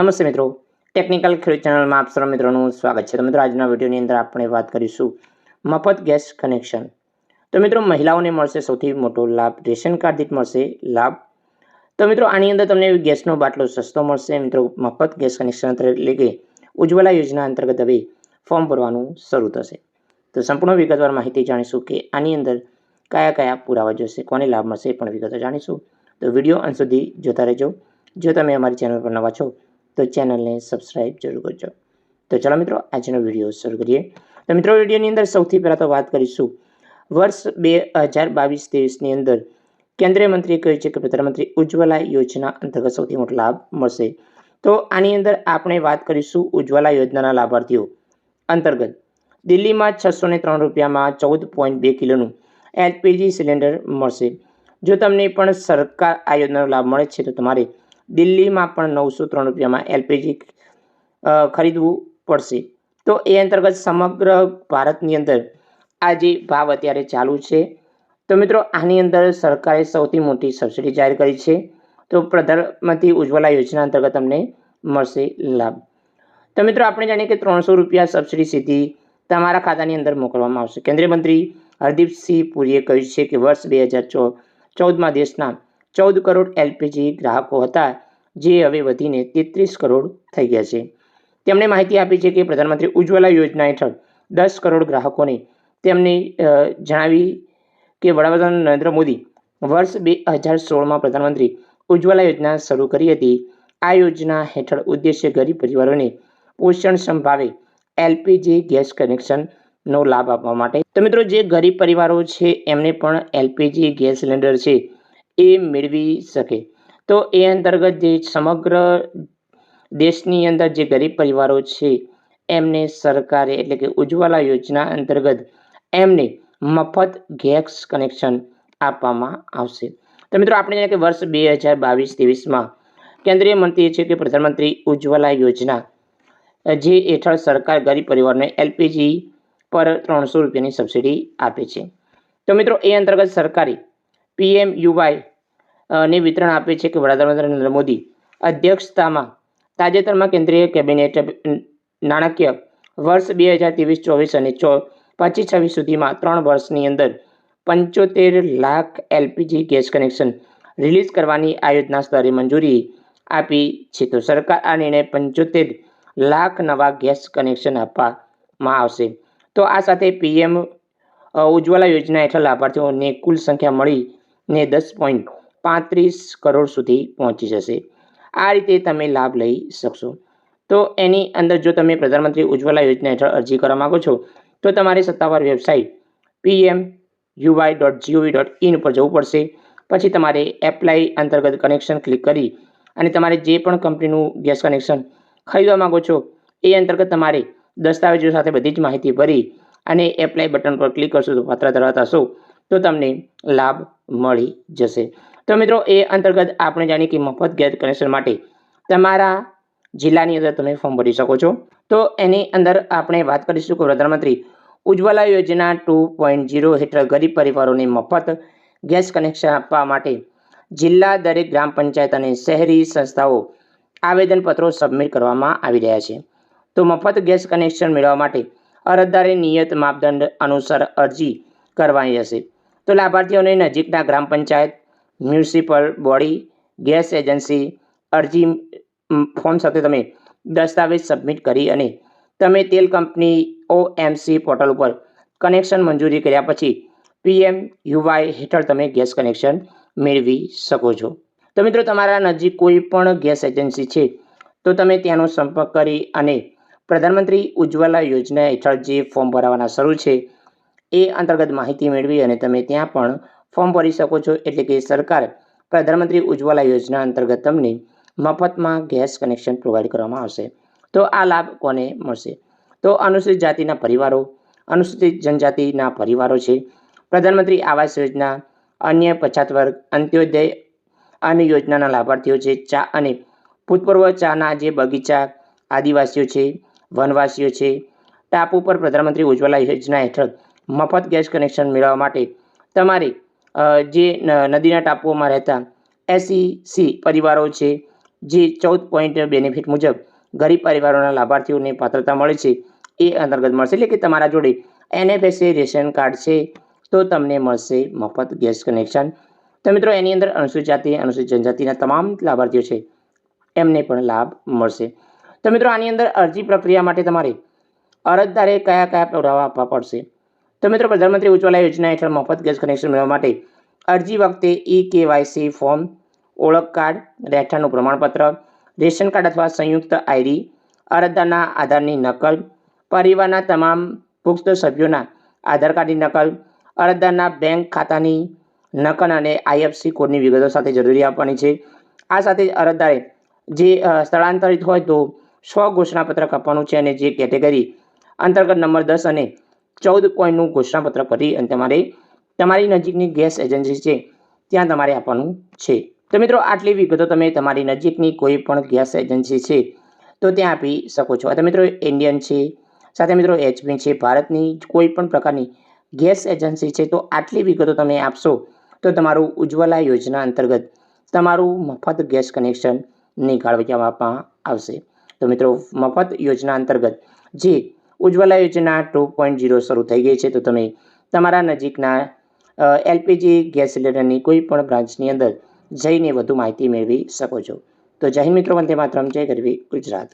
નમસ્તે મિત્રો. ટેકનિકલ ખેડૂત ચેનલમાં આપ મિત્રોનું સ્વાગત છે. તો મિત્રો, આજના વિડીયોની અંદર આપણે વાત કરીશું મફત ગેસ કનેક્શન તો મિત્રો, મહિલાઓને મળશે સૌથી મોટો લાભ. રેશન કાર્ડ દીઠ મળશે લાભ. તો મિત્રો, આની અંદર તમને ગેસનો બાટલો સસ્તો મળશે. મિત્રો, મફત ગેસ કનેક્શન એટલે કે ઉજ્જવલા યોજના અંતર્ગત હવે ફોર્મ ભરવાનું શરૂ થશે. તો સંપૂર્ણ વિગતવાર માહિતી જાણીશું કે આની અંદર કયા કયા પુરાવા જોશે, કોને લાભ મળશે એ પણ વિગતો જાણીશું. તો વીડિયો અંત સુધી જોતા રહેજો. જો તમે અમારી ચેનલ પર નવા છો તો ચેનલને સબસ્ક્રાઈબ જરૂર કરજો. તો ચાલો મિત્રો, આજનો વીડિયો શરૂ કરીએ. તો મિત્રો, વિડીયોની અંદર સૌથી પહેલાં તો વાત કરીશું. વર્ષ બે હજાર બાવીસ ત્રેવીસની અંદર કેન્દ્રીય મંત્રીએ કહ્યું છે કે પ્રધાનમંત્રી ઉજ્જવલા યોજના અંતર્ગત સૌથી મોટો લાભ મળશે. તો આની અંદર આપણે વાત કરીશું ઉજ્જવલા યોજનાના લાભાર્થીઓ અંતર્ગત. દિલ્હીમાં છસો ને ત્રણ રૂપિયામાં ચૌદ પોઈન્ટ બે કિલોનું એલપીજી સિલિન્ડર મળશે. જો તમને પણ સરકાર આ યોજનાનો લાભ મળે છે, તો તમારે દિલ્હીમાં પણ નવસો ત્રણ રૂપિયામાં એલપીજી ખરીદવું પડશે. તો એ અંતર્ગત સમગ્ર ભારતની અંદર આ જે ભાવ અત્યારે ચાલુ છે, તો મિત્રો આની અંદર સરકારે સૌથી મોટી સબસિડી જાહેર કરી છે. તો પ્રધાનમંત્રી ઉજ્જવલા યોજના અંતર્ગત તમને મળશે લાભ. તો મિત્રો આપણે જાણીએ કે ત્રણસો રૂપિયા સબસિડી સીધી તમારા ખાતાની અંદર મોકલવામાં આવશે. કેન્દ્રીય મંત્રી હરદીપસિંહ પુરીએ કહ્યું છે કે વર્ષ બે હજાર ચૌદમાં દેશના ચૌદ કરોડ એલપીજી ગ્રાહકો હતા. જે હવે વધીને તેત્રીસ કરોડ થઈ ગયા છે. તેમણે માહિતી આપી છે કે પ્રધાનમંત્રી ઉજ્જવલા યોજના હેઠળ દસ કરોડ ગ્રાહકોને તેમણે જણાવી કે વડાપ્રધાન નરેન્દ્ર મોદી વર્ષ બે હજાર સોળમાં પ્રધાનમંત્રી ઉજ્જવલા યોજના શરૂ કરી હતી. આ યોજના હેઠળ ઉદ્દેશ્ય ગરીબ પરિવારોને પોષણ સંભાવે એલપીજી ગેસ કનેક્શનનો લાભ આપવા માટે. તો મિત્રો, જે ગરીબ પરિવારો છે એમને પણ એલપીજી ગેસ સિલિન્ડર છે એ મેળવી શકે. તો એ અંતર્ગત જે સમગ્ર દેશની અંદર જે ગરીબ પરિવારો છે, એમને સરકારે એટલે કે ઉજ્જવલા યોજના અંતર્ગત એમને મફત ગેસ કનેક્શન આપવામાં આવશે. તો મિત્રો, આપણે જાણીએ કે વર્ષ બે હજાર બાવીસ ત્રેવીસમાં કેન્દ્રીય મંત્રીએ છે કે પ્રધાનમંત્રી ઉજ્જવલા યોજના, જે હેઠળ સરકાર ગરીબ પરિવારને એલપીજી પર ત્રણસો રૂપિયાની સબસિડી આપે છે. તો મિત્રો, એ અંતર્ગત સરકારે પીએમ યુવાય ને વિતરણ આપે છે કે વડાપ્રધાન નરેન્દ્ર મોદી અધ્યક્ષતામાં તાજેતરમાં કેન્દ્રીય કેબિનેટ નાણાકીય વર્ષ બે હજાર ત્રેવીસ, ચોવીસ અને ચો, પચીસ છવ્વીસ સુધીમાં ત્રણ વર્ષની અંદર પંચોતેર lakh LPG gas connection release કરવાની આ યોજના સ્તરે મંજૂરી આપી છે. તો સરકાર આ નિર્ણય પંચોતેર લાખ નવા ગેસ કનેક્શન આપવામાં આવશે. તો આ સાથે પીએમ ઉજ્જવલા યોજના હેઠળ લાભાર્થીઓને કુલ સંખ્યા મળીને દસ પોઈન્ટ પાંત્રીસ કરોડ સુધી પહોંચી જશે. આ રીતે તમે લાભ લઈ શકશો. તો એની અંદર જો તમે પ્રધાનમંત્રી ઉજ્જવલા યોજના હેઠળ અરજી કરવા માગો છો, તો તમારી સત્તાવાર website PM UY dot GOV dot in ઉપર જવું પડશે. પછી તમારે એપ્લાય અંતર્ગત કનેક્શન ક્લિક કરી અને તમારે જે પણ કંપનીનું ગેસ કનેક્શન ખરીદવા માગો છો, એ અંતર્ગત તમારે દસ્તાવેજો સાથે બધી જ માહિતી ભરી અને એપ્લાય બટન પર ક્લિક કરશો તો પાત્ર ધરાવતા હશો, તો તમને લાભ મળી જશે. તો મિત્રો, એ અંતર્ગત આપણે જાણીએ કે મફત ગેસ કનેક્શન માટે તમારા જિલ્લાની અંદર તમે ફોર્મ ભરી શકો છો. તો એની અંદર આપણે વાત કરીશું કે પ્રધાનમંત્રી ઉજ્જવલા યોજના ટુ પોઈન્ટ ઝીરો હેઠળ ગરીબ પરિવારોને મફત ગેસ કનેક્શન આપવા માટે જિલ્લા દરેક ગ્રામ પંચાયત અને શહેરી સંસ્થાઓ આવેદનપત્રો સબમિટ કરવામાં આવી રહ્યા છે. તો મફત ગેસ કનેક્શન મેળવવા માટે અરજદારે નિયત માપદંડ અનુસાર અરજી કરવાની હશે તો લાભાર્થીઓને નજીકના gram panchayat municipal body, gas agency, અરજી ફોર્મ સાથે તમે દસ્તાવેજ સબમિટ કરી અને તમે તેલ કંપની ઓએમસી પોર્ટલ ઉપર કનેક્શન મંજૂરી કર્યા પછી પીએમ યુવાય હેઠળ તમે ગેસ કનેક્શન મેળવી શકો છો. તો મિત્રો, તમારા નજીક કોઈ પણ ગેસ એજન્સી છે, તો તમે ત્યાંનો સંપર્ક કરી અને પ્રધાનમંત્રી ઉજ્જવલા યોજના હેઠળ જે ફોર્મ ભરાવાના શરૂ છે, એ અંતર્ગત માહિતી મેળવી અને તમે ત્યાં પણ ફોર્મ ભરી શકો છો એટલે કે સરકાર પ્રધાનમંત્રી ઉજ્જવલા યોજના અંતર્ગત તમને મફતમાં ગેસ કનેક્શન પ્રોવાઈડ કરવામાં આવશે. તો આ લાભ કોને મળશે? તો અનુસૂચિત જાતિના પરિવારો, અનુસૂચિત જનજાતિના પરિવારો છે. પ્રધાનમંત્રી આવાસ યોજના, અન્ય પછાત વર્ગ, અંત્યોદય અને યોજનાના લાભાર્થીઓ છે. ચા અને ભૂતપૂર્વ ચાના જે બગીચા આદિવાસીઓ છે, વનવાસીઓ છે, ટાપુ પર પ્રધાનમંત્રી ઉજ્જવલા યોજના હેઠળ મફત ગેસ કનેક્શન મેળવવા માટે તમારે જે નદીના ટાપુઓમાં રહેતા એસસી પરિવારો છે, જે ચૌદ પોઈન્ટ બેનિફિટ મુજબ ગરીબ પરિવારોના લાભાર્થીઓને પાત્રતા મળે છે, એ અંતર્ગત મળશે. એટલે કે તમારા જોડે એનએફએસએ રેશન કાર્ડ છે, તો તમને મળશે મફત ગેસ કનેક્શન. તો મિત્રો, એની અંદર અનુસૂચિત જાતિ અનુસૂચિત જનજાતિના તમામ લાભાર્થીઓ છે, એમને પણ લાભ મળશે. તો મિત્રો, આની અંદર અરજી પ્રક્રિયા માટે તમારે અરજદારે કયા કયા પુરાવા આપવા પડશે? તો મિત્રો, પ્રધાનમંત્રી ઉજ્જવલા યોજના હેઠળ મફત ગેસ કનેક્શન મેળવવા માટે અરજી વખતે ઈ કેવાયસી ફોર્મ ઓળખ કાર્ડ, રહેઠાણનું પ્રમાણપત્ર, રેશન કાર્ડ અથવા સંયુક્ત આઈડી અરજદારના આધારની નકલ, પરિવારના તમામ પુખ્ત સભ્યોના આધાર કાર્ડની નકલ, અરજદારના બેંક ખાતાની નકલ અને આઈએફસી કોડની વિગતો સાથે જરૂરી આપવાની છે. આ સાથે જ અરજદારે જે સ્થળાંતરિત હોય તો સ્વ ઘોષણાપત્રક આપવાનું છે અને જે કેટેગરી અંતર્ગત નંબર દસ અને ચૌદ પોઈન્ટનું ઘોષણાપત્ર ભરી અને તમારે તમારી નજીકની ગેસ એજન્સી છે, ત્યાં તમારે આપવાનું છે. તો મિત્રો, આટલી વિગતો તમે તમારી નજીકની કોઈ પણ ગેસ એજન્સી છે, તો ત્યાં આપી શકો છો. અથવા મિત્રો, ઇન્ડિયન છે, સાથે મિત્રો, એચપી છે, ભારતની કોઈ પણ પ્રકારની ગેસ એજન્સી છે, તો આટલી વિગતો તમે આપશો, તો તમારું ઉજ્જવલા યોજના અંતર્ગત તમારું મફત ગેસ કનેક્શન નીકાળવામાં આવશે. તો મિત્રો, મફત યોજના અંતર્ગત જે ઉજ્જવલા યોજના ટુ પોઈન્ટ ઝીરો શરૂ થઈ ગઈ છે. તો તમે તમારા નજીકના એલપીજી ગેસ સિલિન્ડરની કોઈ પણ બ્રાન્ચની અંદર જઈને વધુ માહિતી મેળવી શકો છો. તો જય મિત્રો, વંદે માતરમ, જય ગરવી ગુજરાત.